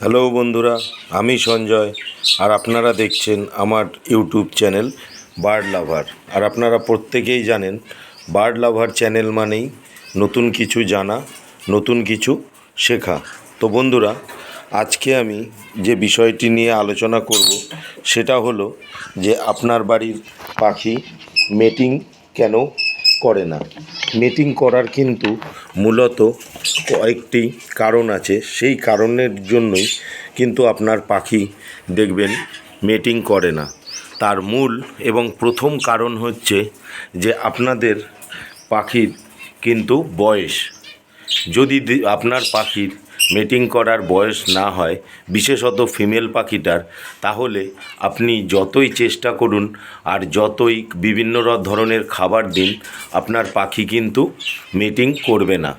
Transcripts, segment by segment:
Hello বন্ধুরা, আমি সঞ্জয় আর আপনারা দেখছেন আমার ইউটিউব চ্যানেল বার্ড লাভার। আর আপনারা প্রত্যেকেই জানেন, বার্ড লাভার চ্যানেল মানেই নতুন কিছু জানা, নতুন কিছু শেখা। তো বন্ধুরা, আজকে আমি যে বিষয়টি নিয়ে আলোচনা করব, সেটা হলো যে আপনার বাড়ির পাখি মেটিং কেন করে না। মিটিং করার কিন্তু মূলত কয়েকটি কারণ আছে। সেই কারণের জন্যই কিন্তু আপনার পাখি দেখবেন মিটিং করে না। তার মূল এবং প্রথম কারণ হচ্ছে যে আপনাদের পাখির কিন্তু বয়স। যদি আপনার পাখির মেটিং করার বয়স না হয়, বিশেষত ফিমেল পাখিটার, তাহলে আপনি যতই চেষ্টা করুন আর যতই বিভিন্ন ধরনের খাবার দিন, আপনার পাখি কিন্তু মিটিং করবে না।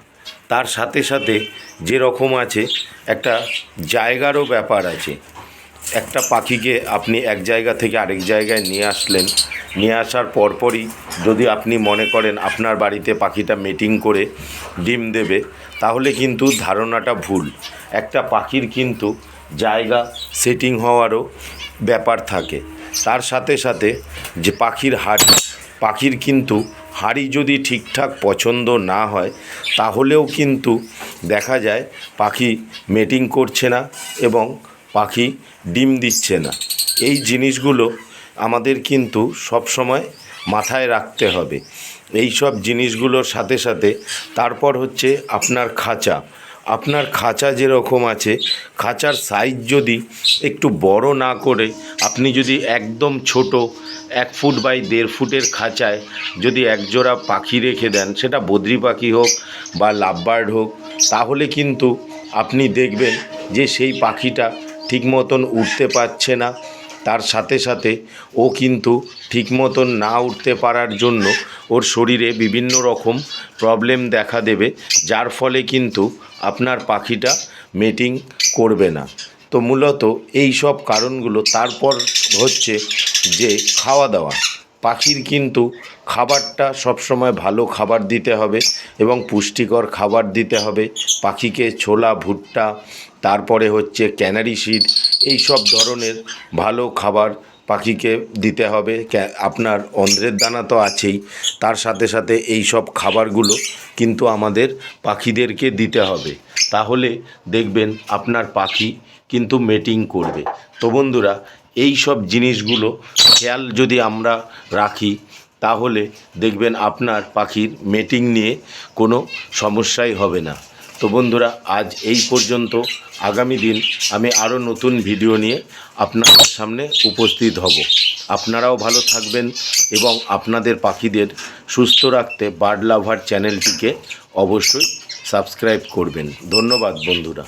তার সাথে সাথে যেরকম আছে, একটা জায়গারও ব্যাপার আছে। একটা পাখিকে আপনি এক জায়গা থেকে আরেক জায়গায় নিয়ে আসলেন নিয়ে আসার পরপরই যদি আপনি মনে করেন আপনার বাড়িতে পাখিটা মিটিং করে ডিম দেবে, তাহলে কিন্তু ধারণাটা ভুল। একটা পাখির কিন্তু জায়গা সেটিং হওয়ারও ব্যাপার থাকে। তার সাথে সাথে যে পাখির হাড়ি, পাখির কিন্তু হাড়ি যদি ঠিকঠাক পছন্দ না হয়, তাহলেও কিন্তু দেখা যায় পাখি মেটিং করছে না এবং পাখি ডিম দিচ্ছে না। এই জিনিসগুলো আমাদের কিন্তু সবসময় মাথায় রাখতে হবে। এই সব জিনিসগুলোর সাথে সাথে তারপর হচ্ছে আপনার খাঁচা। আপনার খাঁচা যেরকম আছে, খাঁচার সাইজ যদি একটু বড় না করে, আপনি যদি একদম ছোট, এক ফুট বাই দেড় ফুটের খাঁচায় যদি একজোড়া পাখি রেখে দেন, সেটা বদ্রি পাখি হোক বা লাভবার্ড হোক, তাহলে কিন্তু আপনি দেখবেন যে সেই পাখিটা ঠিক মতন উঠতে পারছে না। তার সাথে সাথে ও কিন্তু ঠিক মতন না উঠতে পারার জন্য ওর শরীরে বিভিন্ন রকম প্রবলেম দেখা দেবে, যার ফলে কিন্তু আপনার পাখিটা মেটিং করবে না। তো মূলত এই সব কারণগুলো, তারপর হচ্ছে যে খাওয়া দাওয়া। পাখির কিন্তু খাবারটা সবসময় ভালো খাবার দিতে হবে এবং পুষ্টিকর খাবার দিতে হবে। পাখিকে ছোলা, ভুট্টা, তারপরে হচ্ছে ক্যানারি সিড, এই সব ধরনের ভালো খাবার পাখিকে দিতে হবে। আপনার অন্ধ্রের দানা তো আছেই। তার সাথে সাথে এই সব খাবারগুলো কিন্তু আমাদের পাখিদেরকে দিতে হবে। তাহলে দেখবেন আপনার পাখি কিন্তু মেটিং করবে। তো বন্ধুরা এই সব জিনিসগুলো খেয়াল যদি আমরা রাখি, তাহলে দেখবেন আপনার পাখির মেটিং নিয়ে কোনো সমস্যাই হবে না। তো বন্ধুরা, আজ এই পর্যন্ত। আগামী দিন আমি আরও নতুন ভিডিও নিয়ে আপনাদের সামনে উপস্থিত হব। আপনারাও ভালো থাকবেন এবং আপনাদের পাখিদের সুস্থ রাখতে বার্ড লাভার চ্যানেলটিকে অবশ্যই সাবস্ক্রাইব করবেন। ধন্যবাদ বন্ধুরা।